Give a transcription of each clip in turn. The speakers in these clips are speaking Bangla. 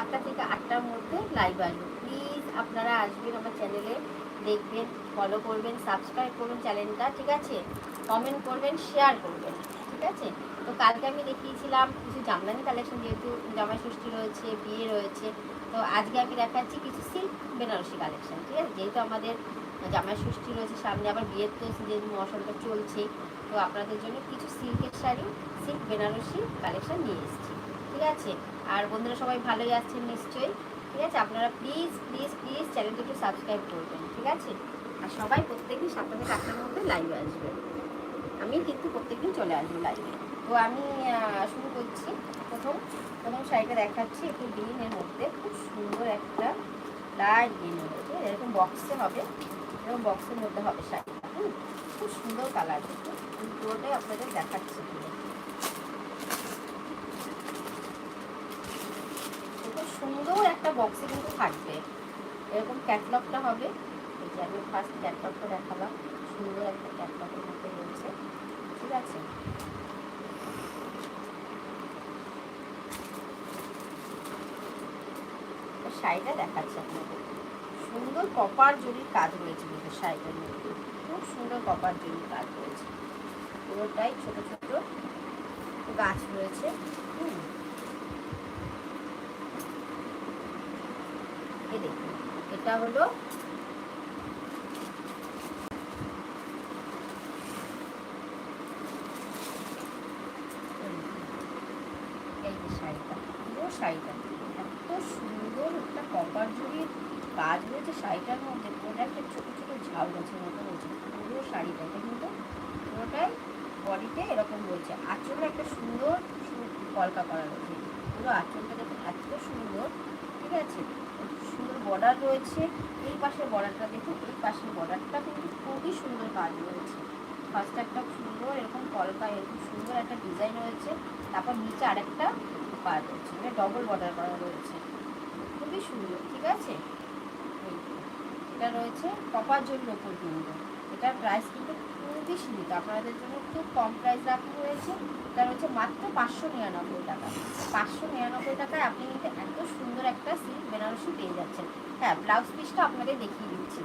সাতটা থেকে আটটার মধ্যে লাইভ আসব। প্লিজ আপনারা আসবেন আমার চ্যানেলে দেখবেন ফলো করবেন সাবস্ক্রাইব করবেন চ্যানেলটা ঠিক আছে? কমেন্ট করবেন শেয়ার করবেন, ঠিক আছে? তো কালকে আমি দেখিয়েছিলাম কিছু জামদানি কালেকশন যেহেতু জামাই ষষ্ঠী রয়েছে, বিয়ে রয়েছে, তো আজকে আমি দেখাচ্ছি কিছু সিল্ক বেনারসি কালেকশন ঠিক আছে? যেহেতু আমাদের জামাই ষষ্ঠী রয়েছে, সামনে আবার বিয়ের তো যেহেতু মশালটা চলছে, তো আপনাদের জন্য কিছু সিল্কের শাড়ি সিল্ক বেনারসি কালেকশন নিয়ে এসেছি, ঠিক আছে? আর বন্ধুরা সবাই ভালোই আসছেন নিশ্চয়ই, ঠিক আছে? আপনারা প্লিজ প্লিজ প্লিজ চ্যানেলটা একটু সাবস্ক্রাইব করবেন, ঠিক আছে? আর সবাই প্রত্যেকদিন সাতটা থেকে আটটার মধ্যে লাইভে আসবে। আমি কিন্তু প্রত্যেকদিন চলে আসব লাইভে তো আমি শুরু করছি। প্রথম প্রথম শাড়িটা দেখাচ্ছি একটু গ্রিনের মধ্যে। খুব সুন্দর একটা লাইট গ্রিনের মধ্যে এরকম বক্সে হবে। এরকম বক্সের মধ্যে হবে শাড়িটা খুব সুন্দর কালার পুরোটাই আপনাদের দেখাচ্ছি পুরো। খুব সুন্দর একটা বক্সে কিন্তু থাকবে। এরকম ক্যাটলগটা হবে। এই যে আমি ফার্স্ট ক্যাটলগটা দেখালাম। সুন্দর একটা ক্যাটলগের মধ্যে রয়েছে। ঠিক আছে? শাড়িটা দেখাচ্ছি আপনাদের। সুন্দর কপার জরির কাজ রয়েছে কিন্তু শাড়িটার মধ্যে। খুব সুন্দর কপার জরির কাজ রয়েছে। পুরোটাই ছোট ছোট গাছ রয়েছে। হুম। এই দেখুন এটা হলো এই শাড়িটা, পুরো শাড়িটা। এত সুন্দর একটা কাজ রয়েছে শাড়িটার মধ্যে। একটা ছোটো ছোটো গাছের মতো রয়েছে পুরো কিন্তু পুরোটাই বডিতে এরকম রয়েছে একটা সুন্দর কলকা করা রয়েছে পুরো আঁচলটা দেখুন, এত সুন্দর। ঠিক আছে? সুন্দর বর্ডার রয়েছে। এই পাশের বর্ডারটা দেখুন, এই পাশের বর্ডারটা কিন্তু খুবই সুন্দর কাজ রয়েছে। ফার্স্ট একটা সুন্দর, এরকম কলকা এরকম সুন্দর একটা ডিজাইন রয়েছে। তারপর নিচে আরেকটা কাজ রয়েছে মানে ডবল বর্ডার করা রয়েছে। খুবই সুন্দর, ঠিক আছে? এটা রয়েছে কপার জন্য কিন্তু এটার প্রাইস কিন্তু খুবই সীমিত আপনাদের জন্য খুব কম প্রাইস রাখা হয়েছে। এটা হচ্ছে মাত্র পাঁচশো নিরানব্বই টাকা। পাঁচশো নিরানব্বই টাকায় আপনি কিন্তু এত সুন্দর একটা সিল্ক বেনারসি পেয়ে যাচ্ছেন। হ্যাঁ ব্লাউজ পিসটা আপনাদের দেখিয়ে দিচ্ছি।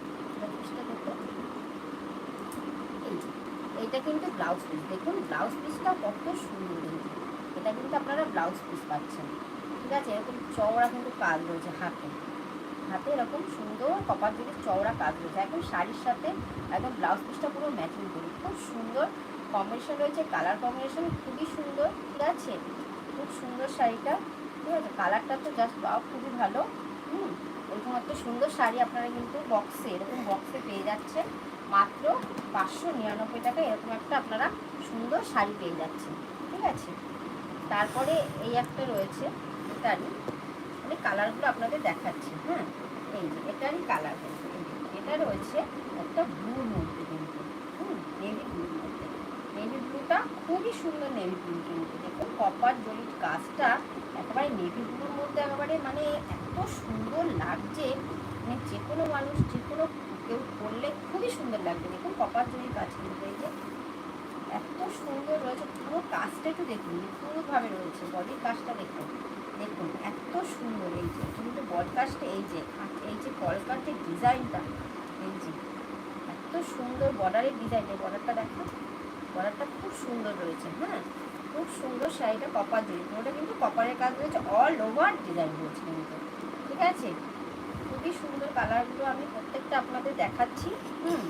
পিসটা এইটা কিন্তু ব্লাউজ পিস দেখুন ব্লাউজ পিসটা কত সুন্দর। যে। এটা কিন্তু আপনারা ব্লাউজ পিস পাচ্ছেন। ঠিক আছে, এরকম চওড়া কিন্তু কাজ রয়েছে হাতে। হাতে এরকম সুন্দর কপার দিকে চওড়া কাজ রয়েছে একদম শাড়ির সাথে একদম ব্লাউজ পিসটা পুরো ম্যাচিং করি। খুব সুন্দর কম্বিনেশন রয়েছে কালার কম্বিনেশন খুবই সুন্দর, ঠিক আছে? খুব সুন্দর শাড়িটা, ঠিক আছে? কালারটা তো জাস্ট বাও খুবই ভালো। হুম এরকম একটা সুন্দর শাড়ি আপনারা কিন্তু বক্সে এরকম বক্সে পেয়ে যাচ্ছেন। মাত্র পাঁচশো নিরানব্বই টাকা এরকম একটা আপনারা সুন্দর শাড়ি পেয়ে যাচ্ছেন, ঠিক আছে? তারপরে এই একটা রয়েছে এটারই মানে কালারগুলো আপনাদের দেখাচ্ছি হ্যাঁ? এই যে, এটারই কালার এটা রয়েছে একটা ব্লুর মধ্যে কিন্তু, হুম নেভি ব্লুর মধ্যে। নেভি ব্লুটা খুবই সুন্দর নেভি ব্লু কিন্তু দেখুন কপার জরির কাজটা একেবারে নেভি ব্লুর মধ্যে একেবারে মানে এত সুন্দর লাগছে। মানে যে কোনো মানুষ যে কোনো কেউ করলে খুবই সুন্দর লাগবে। দেখুন কপার জরির কাজ কিন্তু এই যে এত সুন্দর রয়েছে। পুরো কাজটা একটু দেখুন, নিখুঁতভাবে রয়েছে। বডির কাজটা দেখুন। দেখুন, এত সুন্দর এই যে কিন্তু বডি এই যে এই যে কলকার যে ডিজাইনটা এই যে, এত সুন্দর বর্ডারের ডিজাইন এই বর্ডারটা দেখো বর্ডারটা খুব সুন্দর রয়েছে হ্যাঁ? খুব সুন্দর শাড়িটা কপার জড়ি পুরোটা কিন্তু কপারের কাজ রয়েছে অল ওভার ডিজাইন রয়েছে কিন্তু, ঠিক আছে? খুবই সুন্দর কালারগুলো আমি প্রত্যেকটা আপনাদের দেখাচ্ছি, হুম?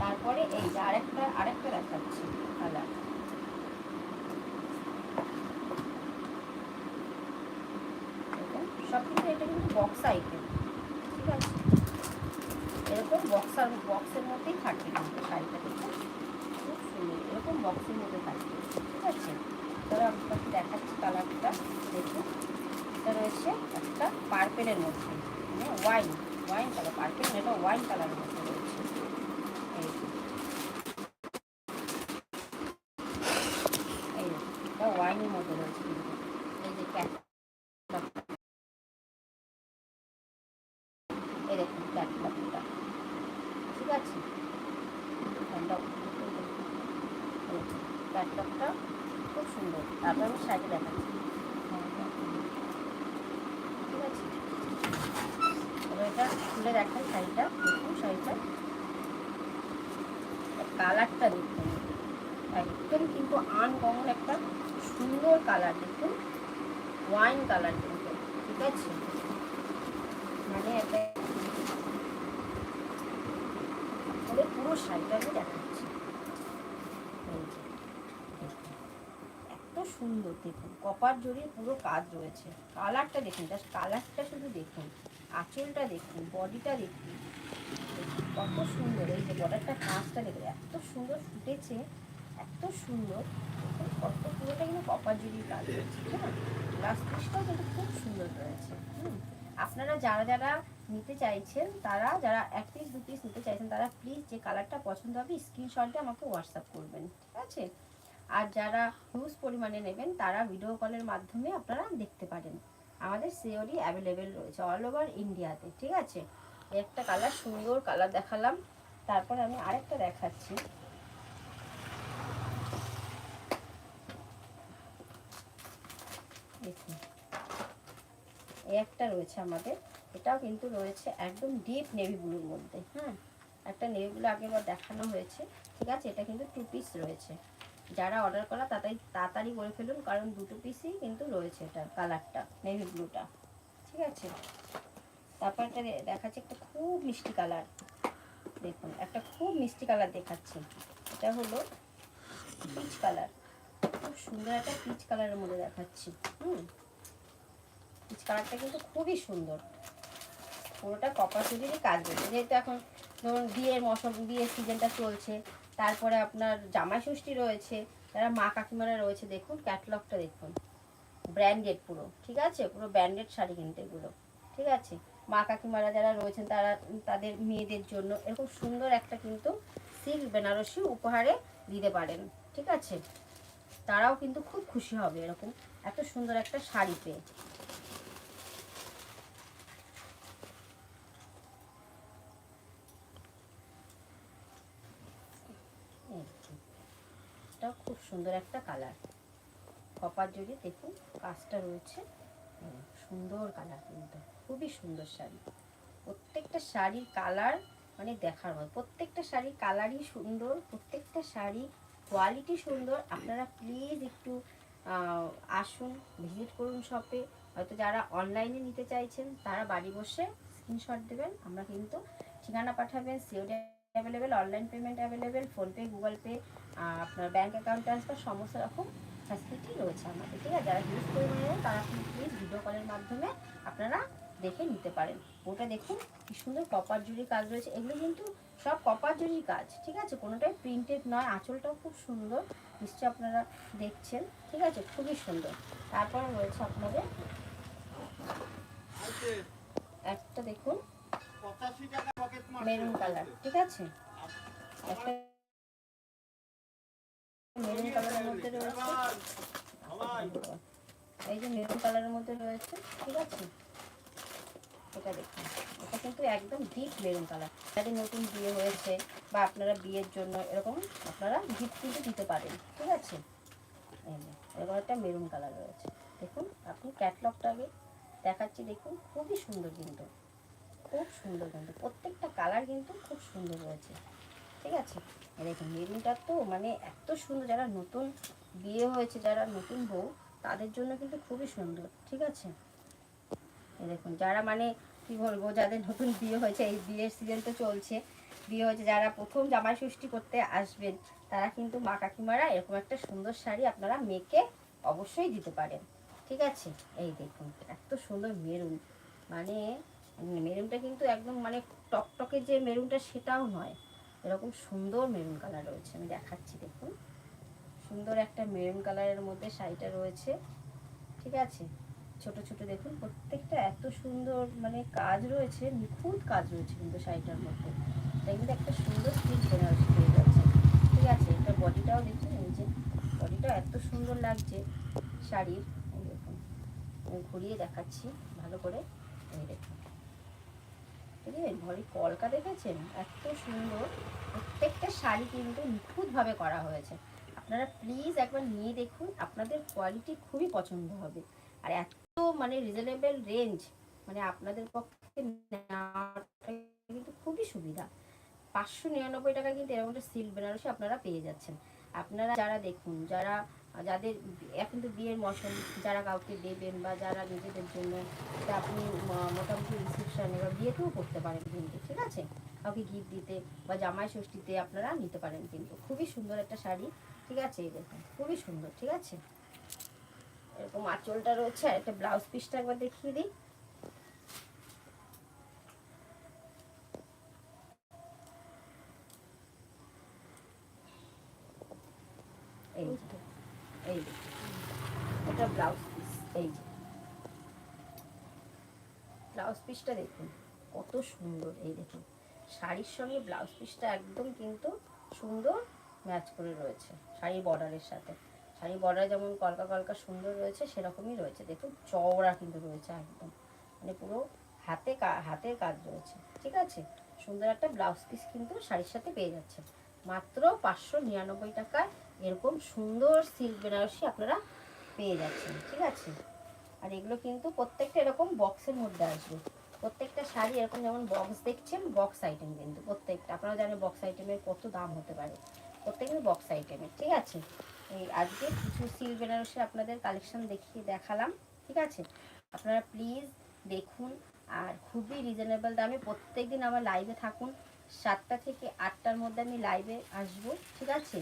তারপরে এই যে আরেকটা আরেকটা দেখাচ্ছি কালার সব কিছু এটা কিন্তু বক্স আইটেম ঠিক আছে? এরকম বক্সার বক্সের মধ্যেই থাকবে কিন্তু শাড়িটা, দেখুন। খুব সুন্দর, এরকম বক্সের মধ্যে থাকবে ঠিক আছে? তাহলে আপনাকে দেখাচ্ছি কালারটা দেখুন। এটা রয়েছে একটা পার্পেলের মধ্যে মানে ওয়াইন ওয়াইন কালার পার্পেল এটা ওয়াইন কালারের মধ্যে রয়েছে। এরকম কাটলা ঠিক আছে? ঠান্ডা খুব সুন্দর। আবার আমি সাইডে দেখাচ্ছি। ঠিক আছে? তবে এটা খুলে দেখেন শাড়িটা দেখুন শাড়িটা কালারটা দেখুন একদম কিন্তু আনকমন একটা সুন্দর কালার দেখুন ওয়াইন কালার কিন্তু। ঠিক আছে? মানে একটা পুরো শাড়িটা দেখাচ্ছি। এত সুন্দর, দেখুন, কপার জড়িয়ে পুরো কাজ রয়েছে। কালারটা দেখুন জাস্ট কালারটা শুধু দেখুন, আঁচলটা দেখুন, বডিটা দেখুন, কত সুন্দর। এই যে বর্ডারটা কাজটা দেখুন, এত সুন্দর ফুটেছে, এত সুন্দর কত পুরোটা কিন্তু কপার জড়িয়ে কাজ রয়েছে হ্যাঁ? পিসটাও কিন্তু খুব সুন্দর রয়েছে, হুম? আপনারা যারা যারা নিতে চাইছেন তারা, যারা এক পিস দু পিস নিতে চাইছেন তারা প্লিজ যে কালারটা পছন্দ হবে স্ক্রিনশটটা আমাকে হোয়াটসঅ্যাপ করবেন, ঠিক আছে? আর যারা হিউজ পরিমাণে নেবেন, তারা ভিডিও কলের মাধ্যমে আপনারা দেখতে পারেন। আমাদের সিওডি অ্যাভেলেবেল রয়েছে অল ওভার ইন্ডিয়াতে ঠিক আছে? একটা কালার সুন্দর কালার দেখালাম, তারপর আমি আরেকটা দেখাচ্ছি। একটা রয়েছে আমাদের। এটাও কিন্তু রয়েছে একদম ডিপ নেভি ব্লুর মধ্যে হ্যাঁ? একটা নেভি ব্লু আগেরবার দেখানো হয়েছে, ঠিক আছে? এটা কিন্তু টু পিস রয়েছে। যারা অর্ডার করা তাড়াতাড়ি তাড়াতাড়ি করে ফেলুন, কারণ দুটো পিসই কিন্তু রয়েছে এটার কালারটা নেভি ব্লুটা ঠিক আছে? তারপর একটা দেখাচ্ছে একটা খুব মিষ্টি কালার দেখুন, একটা খুব মিষ্টি কালার দেখাচ্ছি। এটা হলো পিচ কালার খুব সুন্দর একটা পিচ কালারের মধ্যে দেখাচ্ছি, হুম? পিচ কালারটা কিন্তু খুবই সুন্দর। পুরোটা কপার সুজিরই কাজ রয়েছে যেহেতু এখন ধরুন বিয়ের মৌসুম বিয়ের সিজনটা চলছে, তারপরে আপনার জামাই ষষ্ঠী রয়েছে, যারা মা কাকিমারা রয়েছে, দেখুন ক্যাটলগটা দেখুন। ব্র্যান্ডেড পুরো, ঠিক আছে? পুরো ব্র্যান্ডেড শাড়ি কিনতে এগুলো, ঠিক আছে? মা কাকিমারা যারা রয়েছেন, তারা, তাদের মেয়েদের জন্য এরকম সুন্দর একটা কিন্তু সিল্ক বেনারসি উপহারে দিতে পারেন, ঠিক আছে? তারাও কিন্তু খুব খুশি হবে এরকম, এত সুন্দর একটা শাড়ি পেয়ে এই যে। এটাও খুব সুন্দর একটা কালার। কপার জড়ি দেখুন, কাজটা রয়েছে। সুন্দর কালার কিন্তু, খুবই সুন্দর শাড়ি। প্রত্যেকটা শাড়ির কালার মানে দেখার মতো, প্রত্যেকটা শাড়ির কালারই সুন্দর, প্রত্যেকটা শাড়ি কোয়ালিটি সুন্দর। আপনারা প্লিজ একটু আসুন ভিজিট করুন শপে হয়তো যারা অনলাইনে নিতে চাইছেন, তারা বাড়ি বসে স্ক্রিনশট দেবেন। আমরা কিন্তু ঠিকানা পাঠাবেন COD available online payment available PhonePe Google Pay আপনার ব্যাঙ্ক অ্যাকাউন্ট ট্রান্সফার সমস্ত রকম ফ্যাসিলিটি রয়েছে আমাদের ঠিক আছে? যারা ইউজ করবেন তারা আপনি প্লিজ ভিডিও কলের মাধ্যমে আপনারা দেখে নিতে পারেন। ওটা দেখুন কি সুন্দর কপার জুড়ি কাজ রয়েছে। এগুলো কিন্তু সব কপার জুড়ির কাজ ঠিক আছে? কোনোটাই প্রিন্টেড নয় আঁচলটাও খুব সুন্দর। নিশ্চয়ই আপনারা দেখছেন ঠিক আছে? খুবই সুন্দর। তারপর রয়েছে আপনাদের একটা দেখুন মেরুন কালার ঠিক আছে? একটা মেরুন কালারের মধ্যে রয়েছে। এই যে মেরুন কালারের মধ্যে রয়েছে, ঠিক আছে? এটা দেখুন, এটা কিন্তু একদম ডিপ মেরুন কালার যাদের নতুন বিয়ে হয়েছে বা আপনারা বিয়ের জন্য এরকম আপনারা গিফট কিন্তু দিতে পারেন, ঠিক আছে? এরকম একটা মেরুন কালার রয়েছে। দেখুন, আপনি ক্যাটলগটা আগে দেখাচ্ছি, দেখুন, খুবই সুন্দর কিন্তু। খুব সুন্দর কিন্তু, প্রত্যেকটা কালার কিন্তু খুব সুন্দর রয়েছে, ঠিক আছে? এই দেখুন মেরুনটা তো মানে এত সুন্দর যারা নতুন বিয়ে হয়েছে, যারা নতুন বউ, তাদের জন্য কিন্তু খুবই সুন্দর, ঠিক আছে? এই দেখুন, যারা মানে কি বলব, যাদের নতুন বিয়ে হয়েছে, এই বিয়ের সিজন তো চলছে, বিয়ে হয়েছে, যারা প্রথম জামাই ষষ্ঠী করতে আসবেন, তারা কিন্তু মা কাকিমারা এরকম একটা সুন্দর শাড়ি আপনারা মেয়েকে অবশ্যই দিতে পারেন, ঠিক আছে? এই দেখুন, এত সুন্দর মেরুন মানে মেরুনটা কিন্তু একদম মানে টকটকে যে মেরুনটা, সেটাও নয়। এরকম সুন্দর মেরুন কালার রয়েছে। আমি দেখাচ্ছি, দেখুন। সুন্দর একটা মেরুন কালারের মধ্যে শাড়িটা রয়েছে। ঠিক আছে? ছোট ছোট দেখুন, প্রত্যেকটা এত সুন্দর মানে কাজ রয়েছে, নিখুঁত কাজ রয়েছে কিন্তু শাড়িটার মধ্যে। তাই কিন্তু একটা সুন্দর সিল্ক বেনারসি পেয়ে যাচ্ছে। ঠিক আছে? এটা বডিটাও দেখুন, এই যে বডিটাও এত সুন্দর লাগছে শাড়ির। দেখুন ঘুরিয়ে দেখাচ্ছি, ভালো করে। এই দেখুন। ঘরে কলকা দেখেছেন? এত সুন্দর। প্রত্যেকটা শাড়ি কিন্তু নিখুঁতভাবে করা হয়েছে। আপনারা প্লিজ একবার নিয়ে দেখুন, আপনাদের কোয়ালিটি খুবই পছন্দ হবে। আর এত মানে রিজনেবল রেঞ্জ মানে আপনাদের পক্ষে কিন্তু খুবই সুবিধা। পাঁচশো নিরানব্বই টাকা কিন্তু এরকম একটা সিল্ক বেনারসি আপনারা পেয়ে যাচ্ছেন। আপনারা যারা দেখুন, যারা যাদের এখন তো বিয়ের মৌসুম যারা কাউকে দেবেন বা যারা নিজেদের জন্য, তা আপনি মোটামুটি রিসেপশানে বা বিয়েতেও করতে পারেন কিন্তু, ঠিক আছে? কাউকে গিফট দিতে বা জামাই ষষ্ঠীতে আপনারা নিতে পারেন কিন্তু। খুবই সুন্দর একটা শাড়ি, ঠিক আছে? এই দেখুন, খুবই সুন্দর, ঠিক আছে? এরকম আঁচলটা রয়েছে, আর একটা ব্লাউজ পিসটা একবার দেখিয়ে দিই এই যে, এই যে। এটা ব্লাউজ পিস এই ব্লাউজ পিসটা দেখুন, কত সুন্দর এই দেখুন। শাড়ির সঙ্গে ব্লাউজ পিসটা একদম কিন্তু সুন্দর ম্যাচ করে রয়েছে শাড়ির বর্ডারের সাথে। শাড়ি বর্ডার যেমন কলকা কলকা সুন্দর রয়েছে, সেরকমই রয়েছে। দেখুন, চওড়া কিন্তু রয়েছে একদম। মানে পুরো হাতে হাতের কাজ রয়েছে, ঠিক আছে? সুন্দর একটা ব্লাউজ পিস কিন্তু শাড়ির সাথে পেয়ে যাচ্ছে। মাত্র পাঁচশো নিরানব্বই টাকায় এরকম সুন্দর সিল্ক বেনারসি আপনারা পেয়ে যাচ্ছেন, ঠিক আছে? আর এগুলো কিন্তু প্রত্যেকটা এরকম বক্সের মধ্যে আসবে। প্রত্যেকটা শাড়ি এরকম যেমন বক্স দেখছেন বক্স আইটেম কিন্তু প্রত্যেকটা। আপনারা জানেন বক্স আইটেমের কত দাম হতে পারে। প্রত্যেকটা বক্স আইটেমের ঠিক আছে? এই আজকে কিছু সিল বেনারসি আপনাদের কালেকশন দেখিয়ে দেখালাম, ঠিক আছে? আপনারা প্লিজ দেখুন, আর খুবই রিজনেবল দামে প্রত্যেক দিন আমার লাইভে থাকুন। সাতটা থেকে আটটার মধ্যে আমি লাইভে আসব, ঠিক আছে?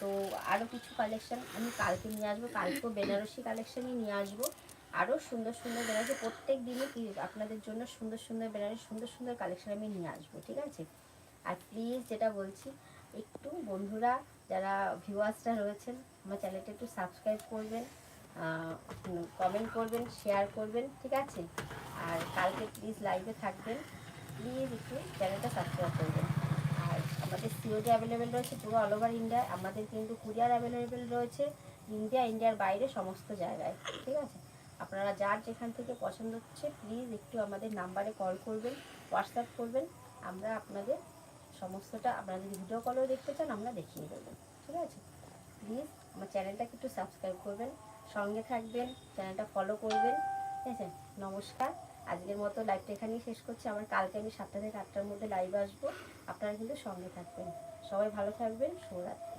তো আরও কিছু কালেকশান আমি কালকে নিয়ে আসব। কালকেও বেনারসি কালেকশনই নিয়ে আসব। আরও সুন্দর সুন্দর বেনারসি, প্রত্যেক দিনই আপনাদের জন্য সুন্দর সুন্দর বেনারসি, সুন্দর সুন্দর কালেকশান আমি নিয়ে আসব, ঠিক আছে? আর প্লিজ যেটা বলছি, একটু বন্ধুরা, যারা ভিউয়ার্সরা রয়েছেন, আমার চ্যানেলটা একটু সাবস্ক্রাইব করবেন কমেন্ট করবেন শেয়ার করবেন, ঠিক আছে? আর কালকে প্লিজ লাইভে থাকবেন। প্লিজ একটু চ্যানেলটা সাবস্ক্রাইব করবেন। আমাদের সিওডি অ্যাভেলেবেল রয়েছে পুরো অল ওভার ইন্ডিয়ায় আমাদের কিন্তু কুরিয়ার অ্যাভেলেবেল রয়েছে ইন্ডিয়া ইন্ডিয়ার বাইরে সমস্ত জায়গায়, ঠিক আছে? আপনারা যার যেখান থেকে পছন্দ হচ্ছে প্লিজ একটু আমাদের নাম্বারে কল করবেন হোয়াটসঅ্যাপ করবেন, আমরা আপনাদের সমস্তটা আপনারা যদি ভিডিও কলেও দেখতে চান, আমরা দেখিয়ে দেবো, ঠিক আছে? প্লিজ আমার চ্যানেলটাকে একটু সাবস্ক্রাইব করবেন, সঙ্গে থাকবেন চ্যানেলটা ফলো করবেন, ঠিক আছে? নমস্কার, আজকের মতো লাইভটা এখানেই শেষ করছি, আমার কালকে আমি সাতটা থেকে আটটার মধ্যে লাইভ আসব। আপনারা কিন্তু সঙ্গে থাকবেন। সবাই ভালো থাকবেন। শুভরাত্রি।